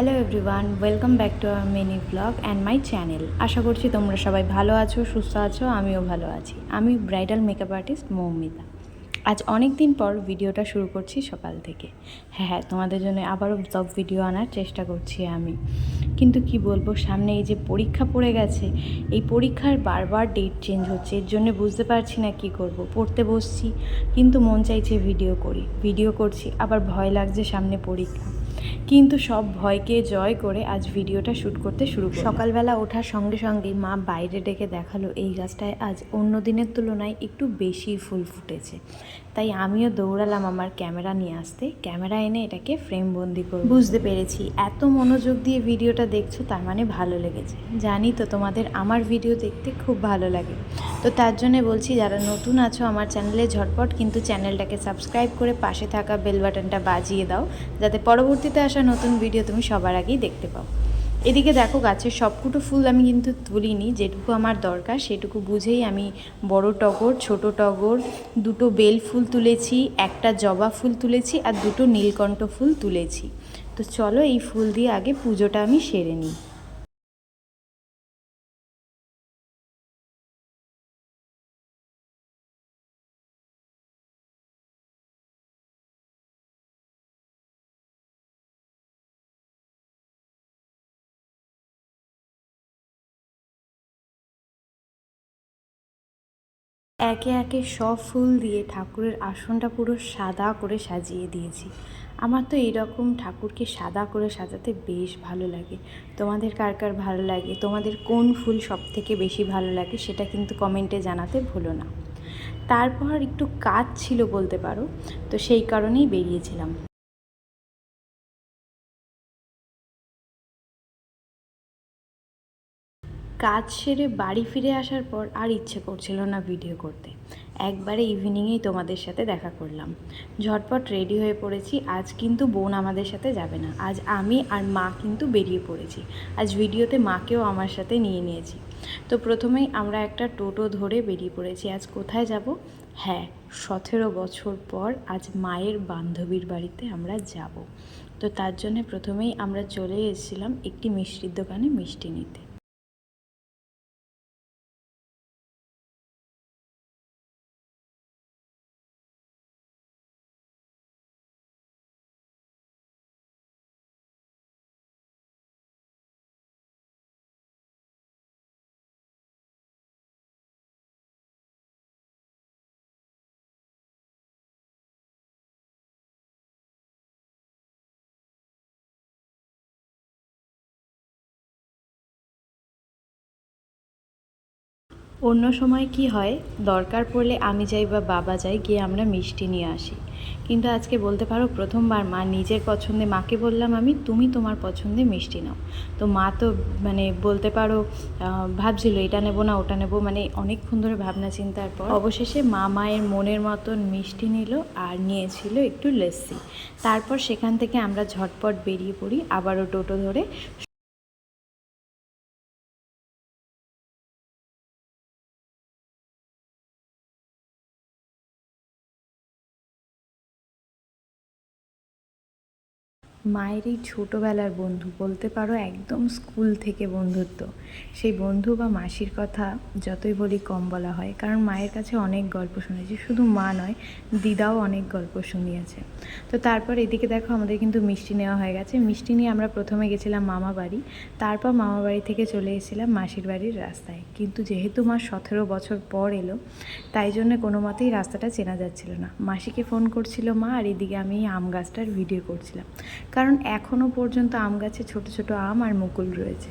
Hello everyone welcome back to our mini blog and my channel আশা করছি তোমরা সবাই ভালো আছো, সুস্থ আছো, আমিও ভালো আছি। আমি ব্রাইডাল মেকআপ আর্টিস্ট মৌমিতা। আজ অনেক দিন পর ভিডিওটা শুরু করছি সকাল থেকে। হ্যাঁ হ্যাঁ তোমাদের জন্য আবারও ব্লগ ভিডিও আনার চেষ্টা করছি আমি। কিন্তু কি বলব, সামনে এই যে পরীক্ষা পড়ে গেছে, এই পরীক্ষার বারবার ডেট চেঞ্জ হচ্ছে, এর জন্য বুঝতে পারছি না কি করব, পড়তে বসছি, কিন্তু মন চাইছে ভিডিও করি। ভিডিও করছি, আবার ভয় লাগছে সামনে পরীক্ষা। কিন্তু সব ভয়কে জয় করে আজ ভিডিওটা শ্যুট করতে শুরু সকালবেলা ওঠার সঙ্গে সঙ্গে মা বাইরে ডেকে দেখাল, এই গাছটায় আজ অন্য দিনের তুলনায় একটু বেশি ফুল ফুটেছে। তাই আমিও দৌড়ালাম আমার ক্যামেরা নিয়ে আসতে। ক্যামেরা এনে এটাকে ফ্রেম বন্দি করব। বুঝতে পেরেছি, এত মনোযোগ দিয়ে ভিডিওটা দেখছ তার মানে ভালো লেগেছে। জানি তো তোমাদের আমার ভিডিও দেখতে খুব ভালো লাগে। তো তার জন্য বলছি, যারা নতুন আছো আমার চ্যানেলে ঝটপট কিন্তু চ্যানেলটাকে সাবস্ক্রাইব করে পাশে থাকা বেল বাটনটা বাজিয়ে দাও, যাতে পরবর্তীতে আসা নতুন ভিডিও তুমি সবার আগেই দেখতে পাও। এদিকে দেখো গাছের সবকুটো ফুল আমি কিন্তু তুলিনি, যেটুকু আমার দরকার সেটুকু বুঝেই আমি বড় টগর, ছোট টগর, দুটো বেল ফুল তুলেছি, একটা জবা ফুল তুলেছি আর দুটো নীলকণ্ঠ ফুল তুলেছি। তো চলো এই ফুল দিয়ে আগে পুজোটা আমি সেরে নিই। একে একে সব ফুল দিয়ে ঠাকুরের আসনটা পুরো সাদা করে সাজিয়ে দিয়েছি। আমার তো এইরকম ঠাকুরকে সাদা করে সাজাতে বেশ ভালো লাগে। তোমাদের কার কার ভালো লাগে? তোমাদের কোন ফুল সব থেকে বেশি ভালো লাগে সেটা কিন্তু কমেন্টে জানাতে ভুলো না। তারপর একটু কাজ ছিল বলতে পারো, তো সেই কারণেই বেরিয়েছিলাম। কাজ সেরে বাড়ি ফিরে আসার পর আর ইচ্ছে করছিল না ভিডিও করতে। একবারে ইভিনিংয়েই তোমাদের সাথে দেখা করলাম। ঝটপট রেডি হয়ে পড়েছি, আজ কিন্তু বোন আমাদের সাথে যাবে না। আজ আমি আর মা কিন্তু বেরিয়ে পড়েছি। আজ ভিডিওতে মাকেও আমার সাথে নিয়ে নিয়েছি। তো প্রথমেই আমরা একটা টোটো ধরে বেরিয়ে পড়েছি। আজ কোথায় যাব? হ্যাঁ সতেরো বছর পর আজ মায়ের বান্ধবীর বাড়িতে আমরা যাব। তো তার জন্য প্রথমেই আমরা চলে এসেছিলাম একটি মিষ্টির দোকানে মিষ্টি নিতে। অন্য সময় কি হয়? দরকার পড়লে আমি যাই বা বাবা যাই, গিয়ে আমরা মিষ্টি নিয়ে আসি। কিন্তু আজকে বলতে পারো, প্রথমবার মা নিজের পছন্দে, মাকে বললাম আমি, তুমি তোমার পছন্দে মিষ্টি নাও। তো মা তো মানে বলতে পারো ভাবছিল, এটা নেব না, ওটা নেব। মানে অনেকক্ষণ ধরে ভাবনা চিন্তার পর অবশেষে মা মায়ের মনের মতন মিষ্টি নিল আর নিয়েছিল একটু লস্যি তারপর সেখান থেকে আমরা ঝটপট বেরিয়ে পড়ি, আবারও টোটো ধরে মায়ের এই ছোটোবেলার বন্ধু বলতে পারো একদম স্কুল থেকে বন্ধুত্ব। সেই বন্ধু বা মাসির কথা যতই বলি কম বলা হয়, কারণ মায়ের কাছে অনেক গল্প শুনেছি, শুধু মা নয়, দিদাও অনেক গল্প শুনিয়েছে। তো তারপর এদিকে দেখো আমাদের কিন্তু মিষ্টি নেওয়া হয়ে গেছে। মিষ্টি নিয়ে আমরা প্রথমে গেছিলাম মামা বাড়ি, তারপর মামা বাড়ি থেকে চলে এসেছিলাম মাসির বাড়ির রাস্তায়। কিন্তু যেহেতু মা সতেরো বছর পর এলো, তাই জন্য কোনো মতেই রাস্তাটা চেনা যাচ্ছিল না। মাসিকে ফোন করছিল মা, আর এদিকে আমি আম গাছটার ভিডিও করছিলাম। কারণ এখনও পর্যন্ত আম গাছে ছোট ছোট আম আর মুকুল রয়েছে।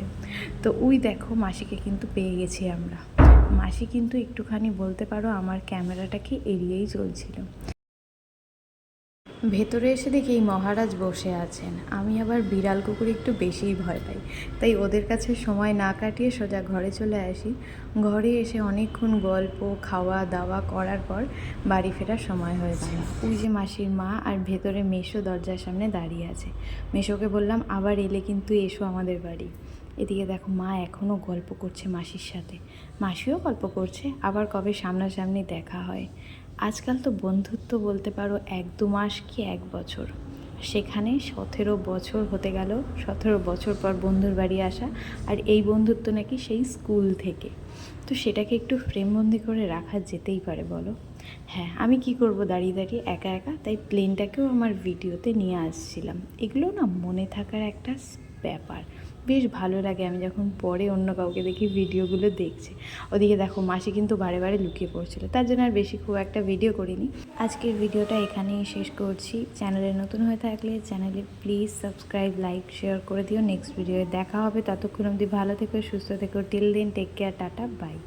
তো ওই দেখো মাসিকে কিন্তু পেয়ে গেছি আমরা। মাসি কিন্তু একটুখানি বলতে পারো আমার ক্যামেরাটাকে এড়িয়েই চলছিল। ভেতরে এসে দেখি এই মহারাজ বসে আছেন। আমি আবার বিড়াল কুকুর একটু বেশিই ভয় পাই। তাই ওদের কাছে সময় না কাটিয়ে সোজা ঘরে চলে আসি। ঘরে এসে অনেকক্ষণ গল্প, খাওয়া দাওয়া করার পর বাড়ি ফেরার সময় হয়েছে ওই যে মাসির মা আর ভেতরে মেশো দরজার সামনে দাঁড়িয়ে আছে। মেশোকে বললাম, আবার এলে কিন্তু এসো আমাদের বাড়ি। এদিকে দেখো মা এখনও গল্প করছে মাসির সাথে। মাসিও গল্প করছে, আবার কবে সামনাসামনি দেখা হয়। আজকাল তো বন্ধুত্ব বলতে পারো এক দু মাস কি এক বছর। সেখানে সতেরো বছর হতে গেল, সতেরো বছর পর বন্ধুর বাড়ি আসা আর এই বন্ধুত্ব নাকি সেই স্কুল থেকে। তো সেটাকে একটু ফ্রেমবন্দি করে রাখা যেতেই পারে বলো। হ্যাঁ আমি কি করব দাঁড়িয়ে দাঁড়িয়ে একা একা? তাই প্লেনটাকেও আমার ভিডিওতে নিয়ে আসছিলাম। এগুলো না মনে থাকার একটা ব্যাপার। বেশ ভালো লাগে। আমি যখন পরে অন্য কাউকে দেখি ভিডিওগুলো দেখছি। ওদিকে দেখো মাসি কিন্তু বারে বারে লুকিয়ে পড়ছিল। তার জন্য আর বেশি খুব একটা ভিডিও করিনি। আজকের ভিডিওটা এখানেই শেষ করছি। চ্যানেলে নতুন হয়ে থাকলে চ্যানেলে প্লিজ সাবস্ক্রাইব, লাইক, শেয়ার করে দিও। নেক্সট ভিডিওয়ে দেখা হবে। ততক্ষণ অবধি ভালো থেকো, সুস্থ থেকো। টিল দিন, টেক কেয়ার, টাটা, বাই।